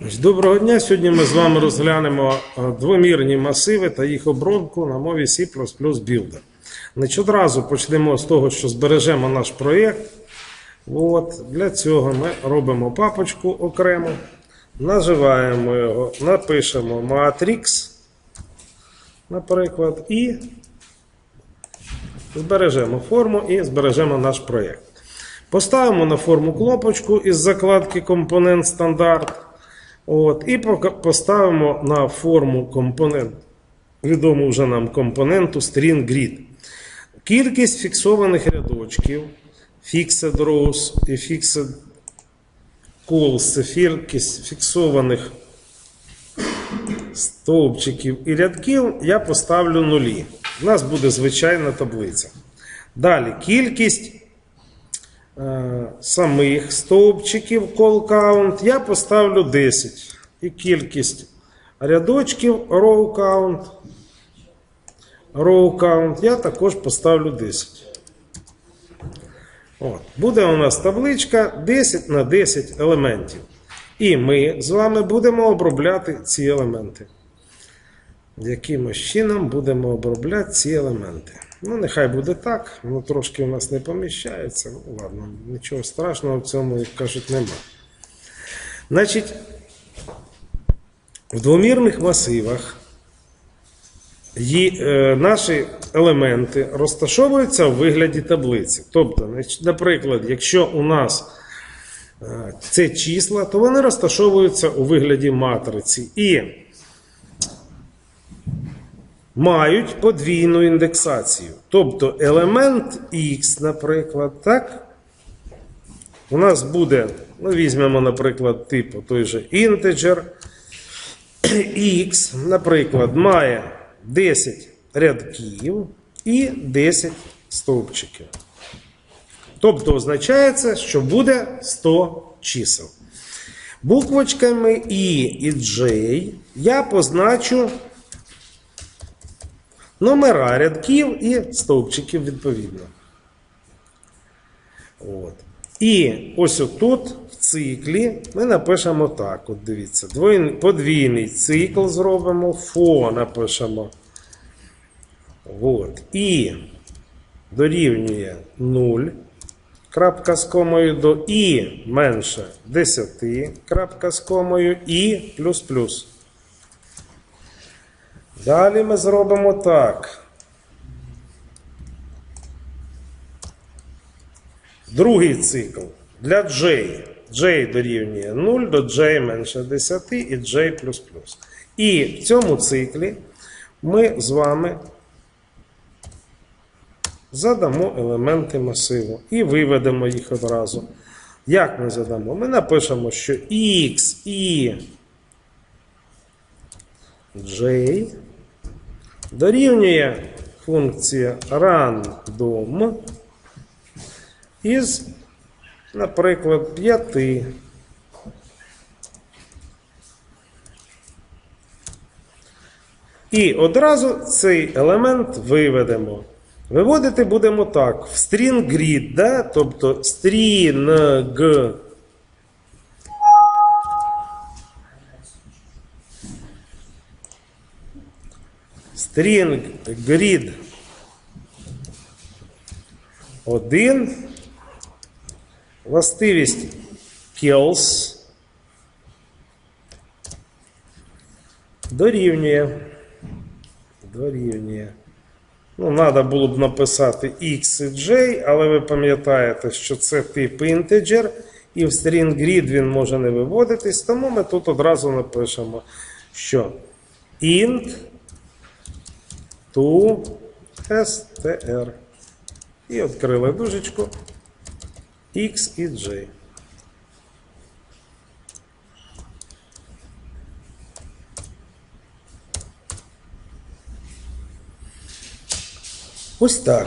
Доброго дня. Сьогодні ми з вами розглянемо е, двомірні масиви та їх обробку на мові C Builder. Значить, одразу почнемо з того, що збережемо наш проєкт. От, для цього ми робимо папочку окремо, наживаємо його, напишемо Matrix, наприклад, і збережемо форму і збережемо наш проєкт. Поставимо на форму кнопочку із закладки компонент стандарт. От, і поставимо на форму компонент, відому вже нам компоненту string grid. Кількість фіксованих рядочків, fixed rows і fixed calls це кількість фіксованих стовпчиків і рядків я поставлю нулі. У нас буде звичайна таблиця. Далі кількість самих стовпчиків call count я поставлю 10. І кількість рядочків row count, row count я також поставлю 10. От. Буде у нас табличка 10 на 10 елементів. І ми з вами будемо обробляти ці елементи. Якимось чином будемо обробляти ці елементи. Ну, нехай буде так, воно трошки у нас не поміщається. Ну, ладно, нічого страшного в цьому, як кажуть, нема. Значить, в двомірних масивах е, наші елементи розташовуються в вигляді таблиці. Тобто, наприклад, якщо у нас е, це числа, то вони розташовуються у вигляді матриці і мають подвійну індексацію. Тобто елемент X, наприклад, так? У нас буде, ну, візьмемо, наприклад, типу той же integer. X, наприклад, має 10 рядків і 10 стовпчиків. Тобто означається, що буде 100 чисел. Буквочками I і J я позначу номера рядків і стовпчиків відповідно. От. І ось отут в циклі ми напишемо так. От дивіться, двойний, подвійний цикл зробимо, фо напишемо. От. І дорівнює 0. Крапка з комою до і менше 10, крапка з комою і плюс плюс. Далі ми зробимо так. Другий цикл для J. J дорівнює 0 до J менше 10 і J. І в цьому циклі ми з вами задамо елементи масиву і виведемо їх одразу. Як ми задамо? Ми напишемо, що X і J дорівнює функція random із, наприклад, 5. І одразу цей елемент виведемо. Виводити будемо так: в string grid, да? тобто string string grid 1 властивість kills дорівнює. Дорівнює. Ну, треба було б написати X і J, але ви пам'ятаєте, що це тип інтеджер, і в string grid він може не виводитись, тому ми тут одразу напишемо, що int to str. І відкрили дужечку X і J. Ось так.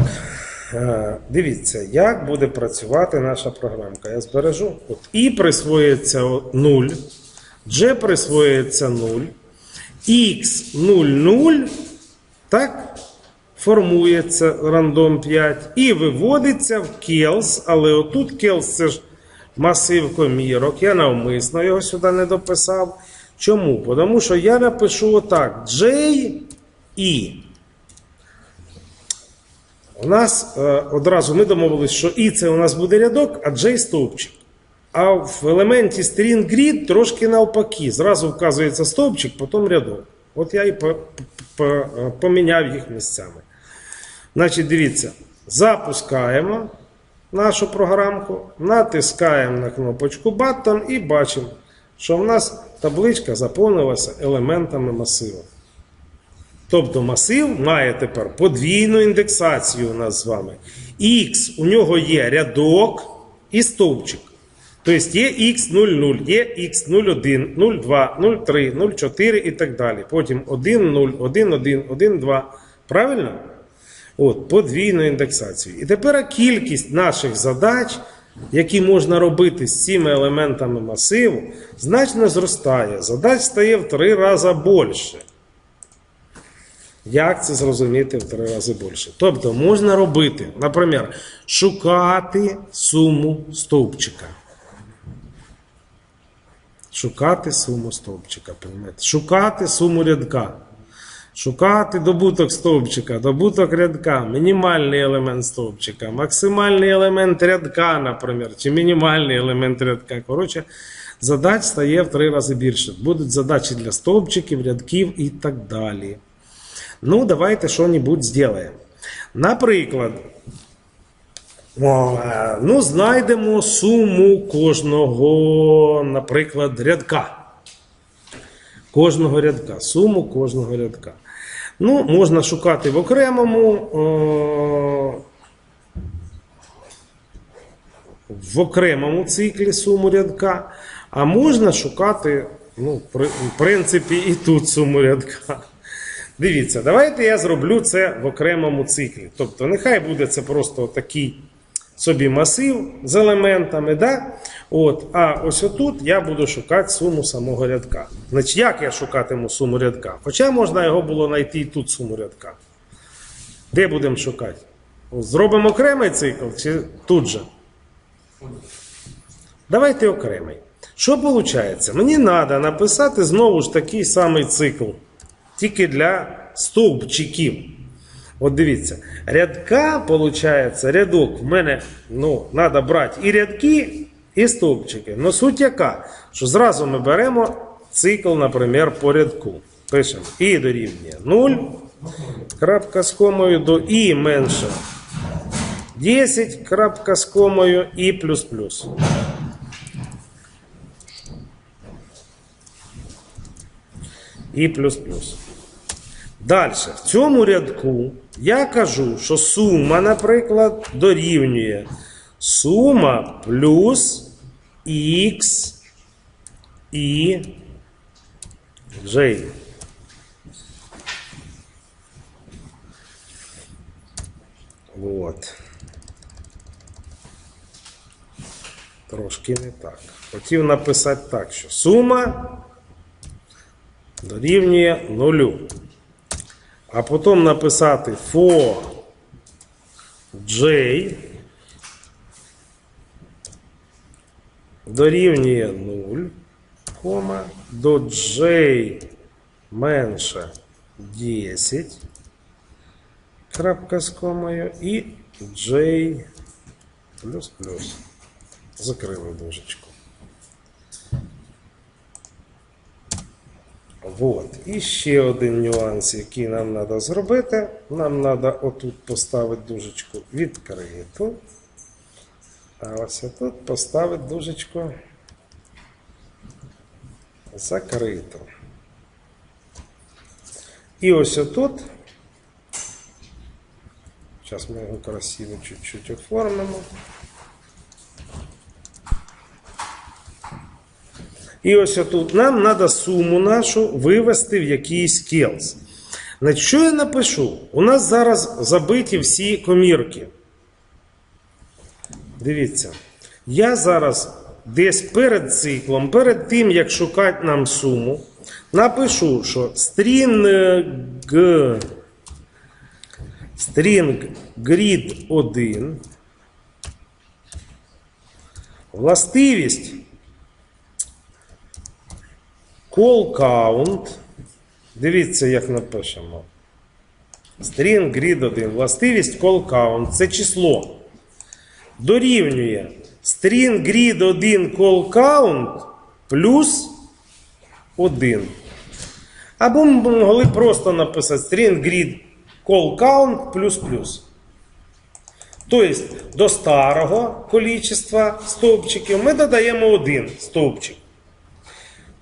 Е, Дивіться, як буде працювати наша програмка. Я збережу. От І присвоюється 0, G присвоюється 0, X 0, 0, так? Формується рандом 5 і виводиться в Келс, але отут Келс це ж масив комірок. Я навмисно його сюди не дописав. Чому? Тому що я напишу отак: J і. У нас е, одразу ми домовились, що і це у нас буде рядок, а J стовпчик. А в елементі string grid трошки навпаки. Зразу вказується стовпчик, потім рядок. От я і по- по- поміняв їх місцями. Значить, дивіться, запускаємо нашу програмку, натискаємо на кнопочку Button і бачимо, що в нас табличка заповнилася елементами масиву. Тобто масив має тепер подвійну індексацію у нас з вами. X у нього є рядок і стовпчик. Тобто є x00, є x01, 02, 03, 04 і так далі. Потім 1, 0, 1, 1, 1, 2. Правильно? От, подвійну індексацію. І тепер кількість наших задач, які можна робити з цими елементами масиву, значно зростає. Задач стає в три рази більше. Як це зрозуміти в три рази більше? Тобто можна робити, наприклад, шукати суму стовпчика. Шукати суму стовпчика, розумієте? Шукати суму рядка. Шукати добуток стовпчика, добуток рядка, мінімальний елемент стовпчика, максимальний елемент рядка, наприклад, чи мінімальний елемент рядка. Коротше, задач стає в три рази більше. Будуть задачі для стовпчиків, рядків і так далі. Ну, давайте що-небудь зробимо. Наприклад, ну, знайдемо суму кожного, наприклад, рядка. Кожного рядка. Суму кожного рядка. Ну, можна шукати в окремому. О, в окремому циклі суму рядка, а можна шукати, ну, в принципі, і тут суму рядка. Дивіться, давайте я зроблю це в окремому циклі. Тобто, нехай буде це просто такий собі масив з елементами. Да? От, а ось отут я буду шукати суму самого рядка. Значить, як я шукатиму суму рядка? Хоча можна його було знайти і тут суму рядка. Де будемо шукати? Зробимо окремий цикл чи тут же? Давайте окремий. Що виходить? Мені треба написати знову ж такий самий цикл, тільки для стовпчиків. От дивіться, рядка, виходить, рядок в мене ну, треба брати і рядки, і стовпчики. Ну суть яка, що зразу ми беремо цикл, наприклад, по рядку. Пишемо і дорівнює 0, крапка з комою до і менше 10, крапка з комою і плюс плюс. І плюс плюс. Далі, в цьому рядку я кажу, що сума, наприклад, дорівнює сума плюс х і j. Вот. Трошки не так. Хотів написати так, що сума дорівнює нулю. А потім написати for j дорівнює 0, кома, до j менше 10, крапка з комою, і j плюс плюс. Закрили дужечку. Вот. І ще один нюанс, який нам треба зробити. Нам треба отут поставити дужечку відкриту. А ось тут поставити дужечку закриту. І ось отут. Зараз ми його красиво чуть-чуть оформимо. І ось отут нам треба суму нашу вивести в якийсь келс. Значить, що я напишу? У нас зараз забиті всі комірки. Дивіться, я зараз десь перед циклом, перед тим, як шукати нам суму, напишу, що string, string grid 1 властивість call count. Дивіться, як напишемо. String grid 1. Властивість call count. Це число. Дорівнює string grid 1 call count плюс 1. Або ми могли просто написати string grid call count плюс плюс. Тобто до старого количества стовпчиків ми додаємо один стовпчик.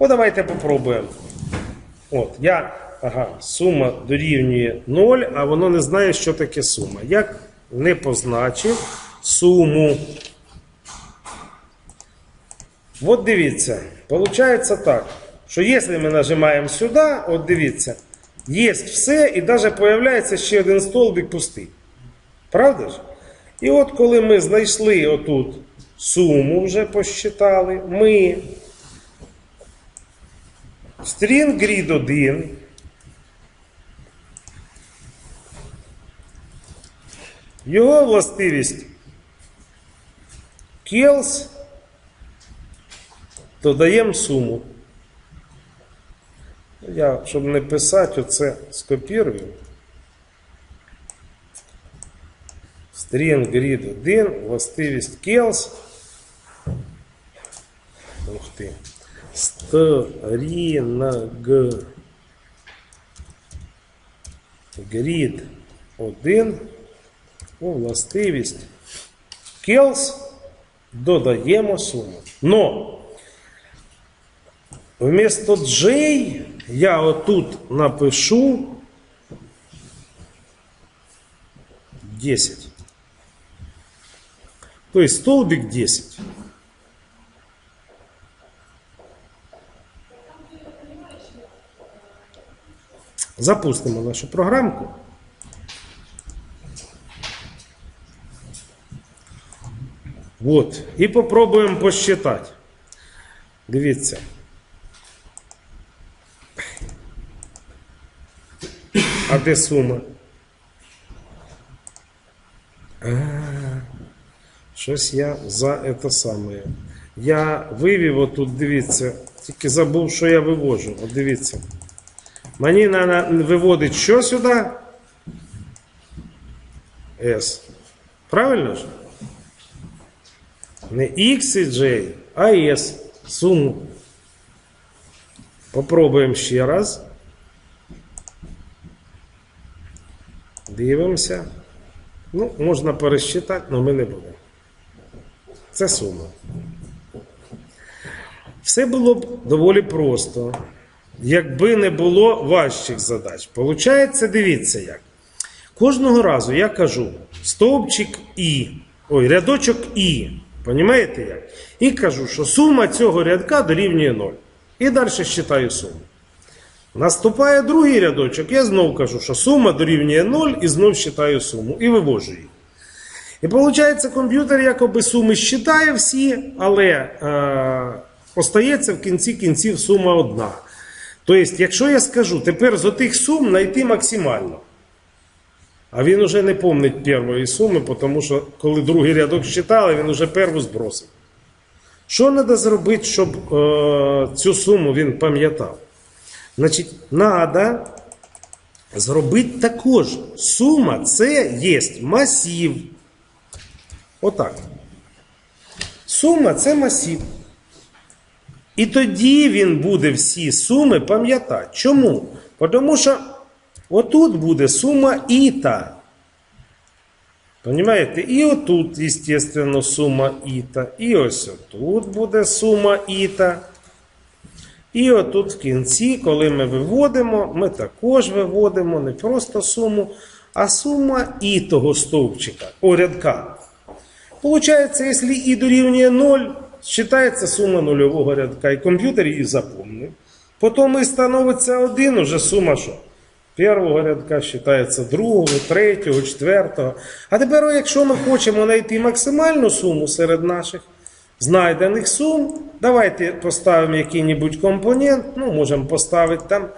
О, давайте попробуємо. От, я, ага, сума дорівнює 0, а воно не знає, що таке сума. Як не позначив суму. От дивіться, получається так, що якщо ми нажимаємо сюди, от дивіться, є все і навіть появляється ще один столбик пустий. Правда ж? І от коли ми знайшли отут суму, вже посчитали, ми string grid 1 його властивість kills додаємо суму. Я, щоб не писати, оце скопірую. String grid 1, властивість kills. Ух ти. Sтрінг grid 1 у властивість kills додаємо суму. Но вместо J я отут напишу 10. То есть столбик 10. Запустимо нашу програмку. Вот. І попробуємо посчитати. Дивіться. А де сума? А, щось я за це саме. Я вивів отут, дивіться, тільки забув, що я вивожу. От дивіться. Мені треба виводити що сюди? S. Правильно ж? Не X і J, а S. Суму. Попробуємо ще раз. Дивимося. Ну, можна пересчитати, але ми не будемо. Це сума. Все було б доволі просто, якби не було важчих задач. Получається, дивіться як. Кожного разу я кажу стовпчик І, ой, рядочок І. Понімаєте як? І кажу, що сума цього рядка дорівнює 0. І далі считаю суму. Наступає другий рядочок, я знову кажу, що сума дорівнює 0 і знов считаю суму. І вивожу її. І виходить, комп'ютер якоби суми считає всі, але е, остається в кінці кінців сума одна. Тобто, якщо я скажу, тепер з отих сум знайти максимально. А він уже не помнить першої суми, тому що коли другий рядок считали, він уже перву збросив. Що треба зробити, щоб е, цю суму він пам'ятав? Значить, треба зробити також. Сума це є масив. Отак. Сума це масив. І тоді він буде всі суми пам'ятати. Чому? Тому що отут буде сума іта. Понимаєте? І отут, естественно, сума іта. І ось отут буде сума іта. І отут в кінці, коли ми виводимо, ми також виводимо не просто суму, а сума і того стовпчика, о рядка. Получається, якщо і дорівнює 0, считається сума нульового рядка, і комп'ютер її запомнив. Потім і становиться 1, уже сума що? Першого рядка вважається другого, третього, четвертого. А тепер, якщо ми хочемо знайти максимальну суму серед наших знайдених сум, давайте поставимо який-небудь компонент, ну, можемо поставити там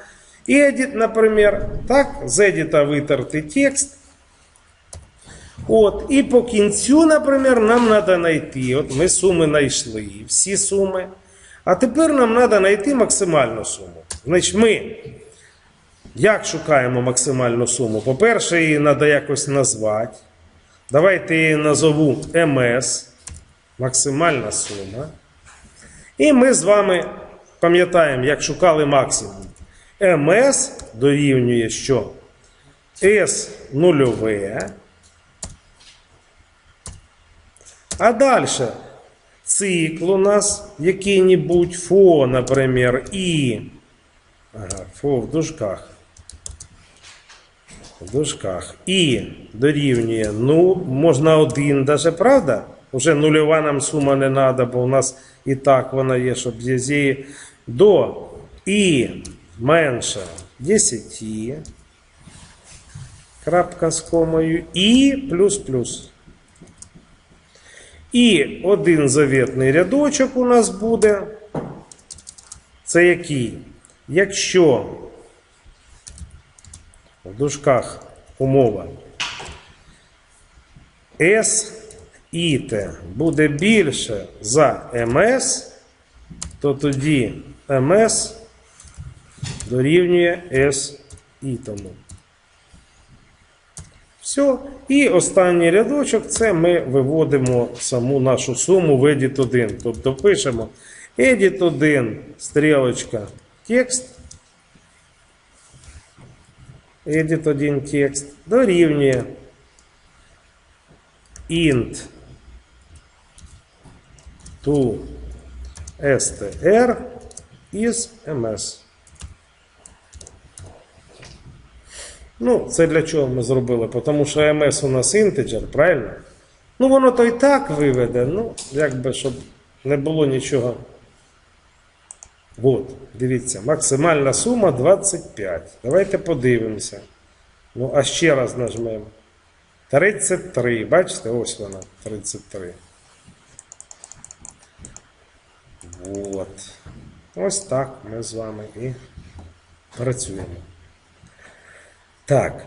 edit, наприклад. Так, з edit витерти текст. От, і по кінцю, наприклад, нам треба знайти. От ми суми знайшли, всі суми. А тепер нам треба знайти максимальну суму. Значить, ми як шукаємо максимальну суму? По-перше, її треба якось назвати. Давайте її назову МС, максимальна сума. І ми з вами пам'ятаємо, як шукали максимум. МС дорівнює що? С нульове. А далі цикл у нас який-небудь фо, наприклад, і. Ага, фо в дужках. В дужках. І дорівнює, ну, можна один даже, правда? Уже нульова нам сума не треба, бо у нас і так вона є, щоб з до і менше 10. Крапка з комою і плюс плюс. І один завітний рядочок у нас буде. Це який? Якщо в дужках умова S і T буде більше за МС, то тоді МС дорівнює S і тому. Все. І останній рядочок це ми виводимо саму нашу суму в edit 1. Тобто пишемо edit 1, стрілочка, текст. Edit 1 текст дорівнює int to str із ms. Ну, це для чого ми зробили? Тому що ms у нас інтеджер, правильно? Ну, воно то і так виведе, ну, якби, щоб не було нічого. От, дивіться, максимальна сума 25. Давайте подивимося. Ну, а ще раз нажмемо. 33. Бачите, ось вона, 33. От. Ось так ми з вами і працюємо. Так.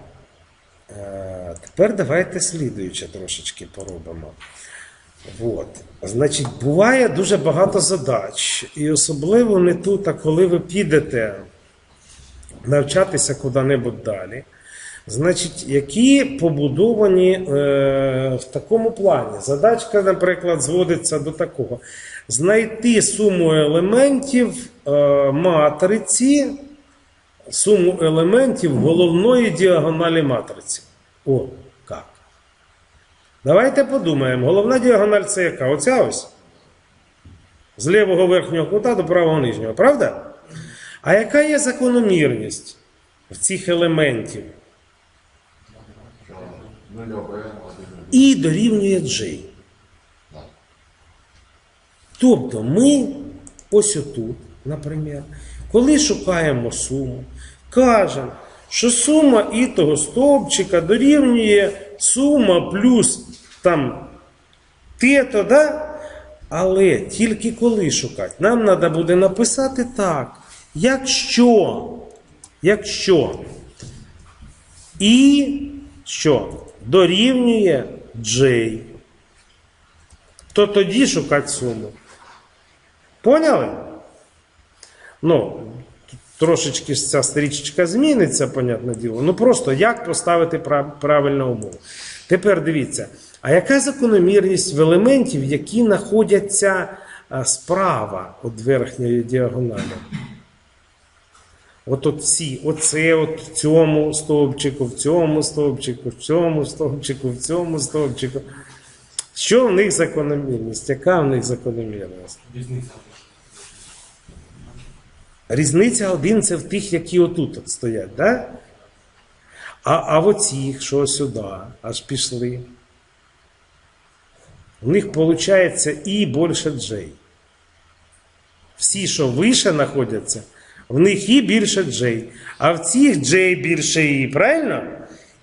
Е, тепер давайте слідуюче трошечки поробимо. От. Значить, буває дуже багато задач. І особливо не тут, а коли ви підете навчатися куди-небудь далі. Значить, які побудовані е, в такому плані. Задачка, наприклад, зводиться до такого: знайти суму елементів е, матриці, суму елементів головної діагоналі матриці. О, як. Давайте подумаємо. Головна діагональ це яка? Оця ось. З лівого верхнього кута до правого нижнього, правда? А яка є закономірність в цих елементів? І дорівнює J. Тобто ми ось отут, наприклад, коли шукаємо суму, кажемо, що сума і того стовпчика дорівнює сума плюс там тето, да? але тільки коли шукати, нам треба буде написати так, якщо, якщо і що дорівнює J, то тоді шукати суму. Поняли? Ну, трошечки ця стрічечка зміниться, понятне діло. Ну просто як поставити правильну умову. Тепер дивіться, а яка закономірність в елементів, які знаходяться справа від верхньої діагоналі? От оці, оце от в цьому стовпчику, в цьому стовпчику, в цьому стовпчику, в цьому стовпчику. Що в них закономірність? Яка в них закономірність? Різниця. Різниця один це в тих, які отут от стоять, да? А, а оцих, що сюди, аж пішли. У них виходить і більше J. Всі, що вище знаходяться, в них і більше J. А в цих J більше І, правильно?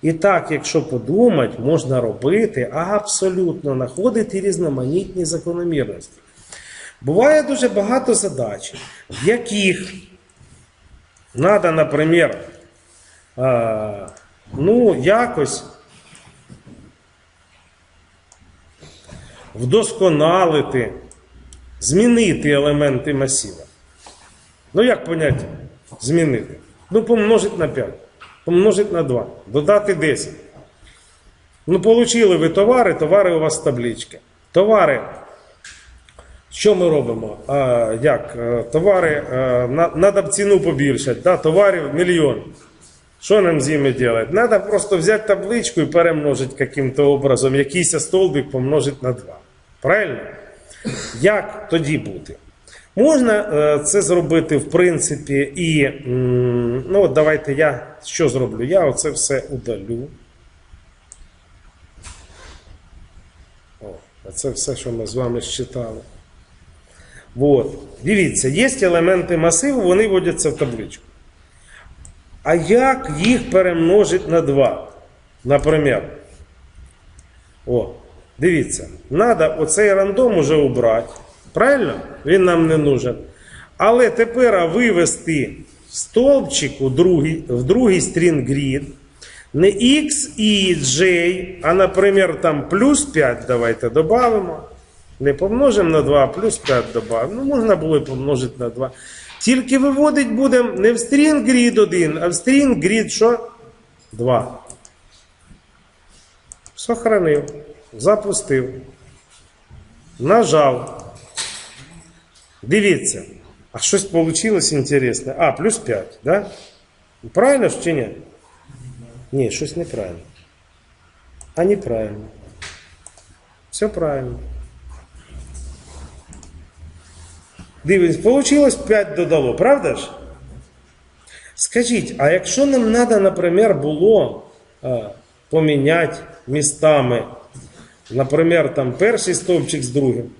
І так, якщо подумати, можна робити абсолютно знаходити різноманітні закономірності. Буває дуже багато задач, в яких треба, наприклад, ну, якось вдосконалити, змінити елементи масива. Ну, як поняття? Змінити. Ну, помножить на 5, помножить на 2, додати 10. Ну, получили ви товари, товари у вас таблички. Товари. Що ми робимо? А, як? Е, Товари, б ціну побільшати. Да? Товарів мільйон. Що нам з ними делать? Надо просто взяти табличку і перемножити каким-то образом, якийсь столбик помножити на 2. Правильно? Як тоді бути? Можна е, це зробити, в принципі, і. Ну, от давайте я що зроблю? Я оце все удалю. О, це все, що ми з вами считали. От. Дивіться, є елементи масиву, вони вводяться в табличку. А як їх перемножити на 2? Наприклад. О, дивіться, треба оцей рандом уже убрати. Правильно? Він нам не нужен. Але тепер вивести стовпчик у другий, в другий стрінг grid не X і J, а, наприклад, там плюс 5 давайте додамо. Не помножимо на 2, а плюс 5 додамо. Ну, можна було і помножити на 2. Тільки виводить будемо не в стрінг grid 1, а в стрінг grid що? 2. Сохранив, запустив, нажав. Дивіться. А щось вийшло інтересне. А, плюс 5, да? Правильно ж чи ні? Ні, щось неправильно. А неправильно. Все правильно. Дивись, получилось 5 додало, правда ж? Скажіть, а якщо нам треба, наприклад, було а, поміняти містами, наприклад, там перший стовпчик з другим.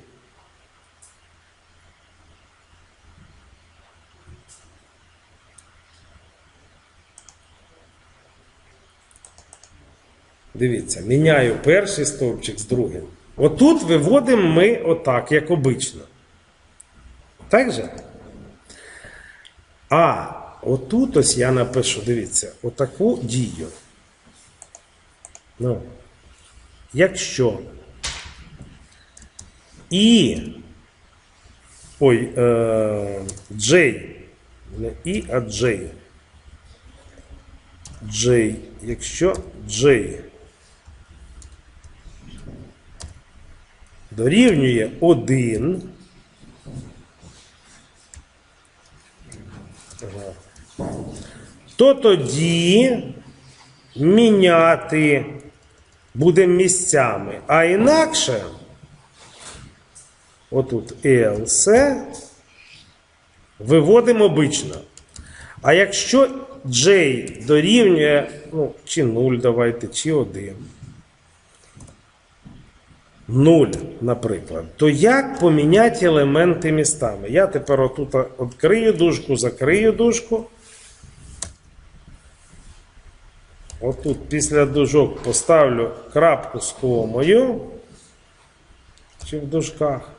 Дивіться, міняю перший стовпчик з другим. Отут виводимо ми отак, як обично. Так же? А отут ось я напишу, дивіться, отаку дію. Ну, якщо і ой, е, J, не І, а J. J, якщо J дорівнює 1, то тоді міняти будемо місцями. А інакше, отут else, виводимо обично. А якщо J дорівнює, ну, чи 0 давайте, чи 1. 0, наприклад, то як поміняти елементи містами? Я тепер отут відкрию дужку, закрию дужку. Отут після дужок поставлю крапку з комою. Чи в дужках?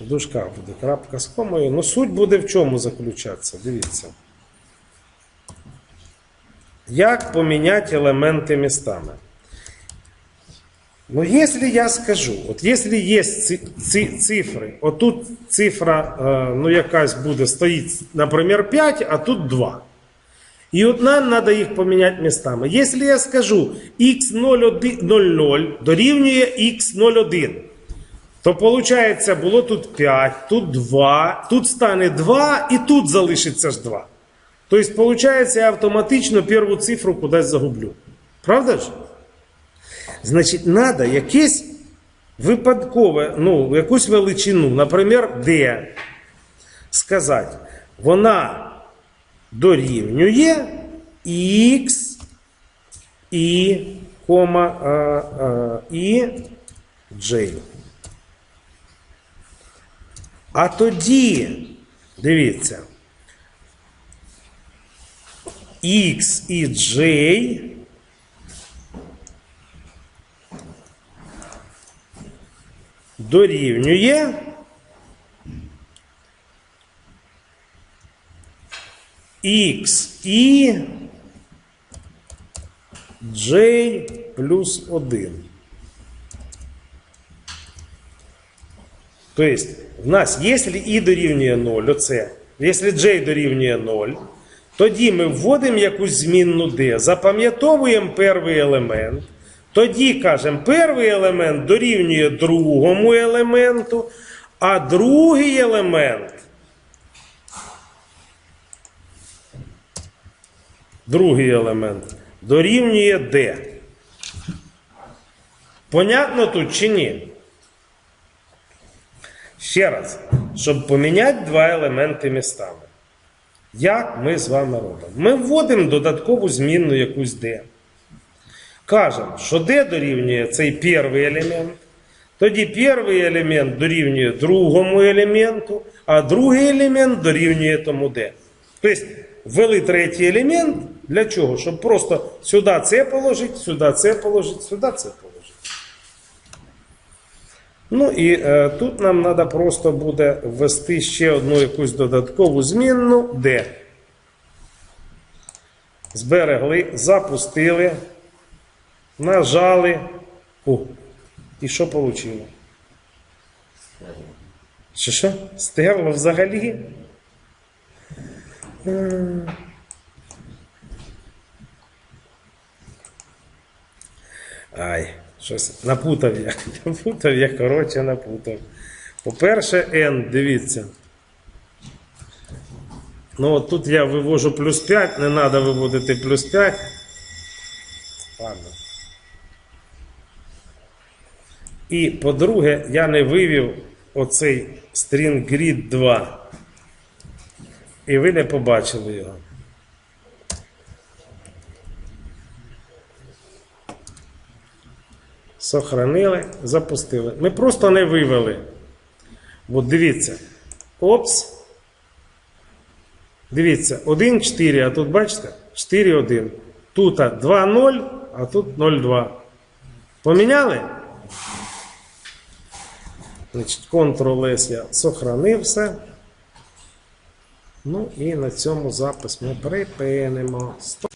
В дужках буде крапка з комою. Ну, суть буде в чому заключатися. Дивіться. Як поміняти елементи містами? Ну, если я скажу, от якщо є ці цифри, отут цифра, е, ну, якась буде, стоїть, наприклад, 5, а тут 2. І от нам треба їх поміняти містами. Якщо я скажу x00 дорівнює x01, то виходить, було тут 5, тут 2, тут стане 2 і тут залишиться ж 2. Тобто, виходить, я автоматично першу цифру кудись загублю. Правда ж? Значить, треба якесь випадкове, ну, якусь величину, наприклад, D, сказати, вона дорівнює X і, кома, і J. А тоді, дивіться, X і J дорівнює X і J плюс 1. Тобто, в нас, якщо і дорівнює 0, оце, якщо j дорівнює 0, тоді ми вводимо якусь змінну d, запам'ятовуємо перший елемент, тоді кажемо, перший елемент дорівнює другому елементу, а другий елемент. Другий елемент дорівнює d. Понятно тут чи ні? Ще раз, щоб поміняти два елементи містами. Як ми з вами робимо? Ми вводимо додаткову змінну якусь d. Кажемо, що d дорівнює цей перший елемент. Тоді перший елемент дорівнює другому елементу, а другий елемент дорівнює тому d. Тобто ввели третій елемент для чого? Щоб просто сюди це положити, сюди це положити, сюди це положити. Ну і е, тут нам треба просто буде ввести ще одну якусь додаткову змінну D. Зберегли, запустили, нажали. О, і що вийшло? Що що? Стерло взагалі? Ай, щось напутав я. Напутав я, коротше, напутав. По-перше, N, дивіться. Ну, от тут я вивожу плюс 5, не треба виводити плюс 5. Ладно. І по-друге, я не вивів оцей string grid 2. І ви не побачили його. Сохранили, запустили. Ми просто не вивели. От дивіться. Опс. Дивіться, 1, 4, а тут бачите? 4, 1. Тут 2, 0, а тут 0, 2. Поміняли? Значить, Ctrl-S я сохранив все. Ну і на цьому запис ми припинимо. Стоп.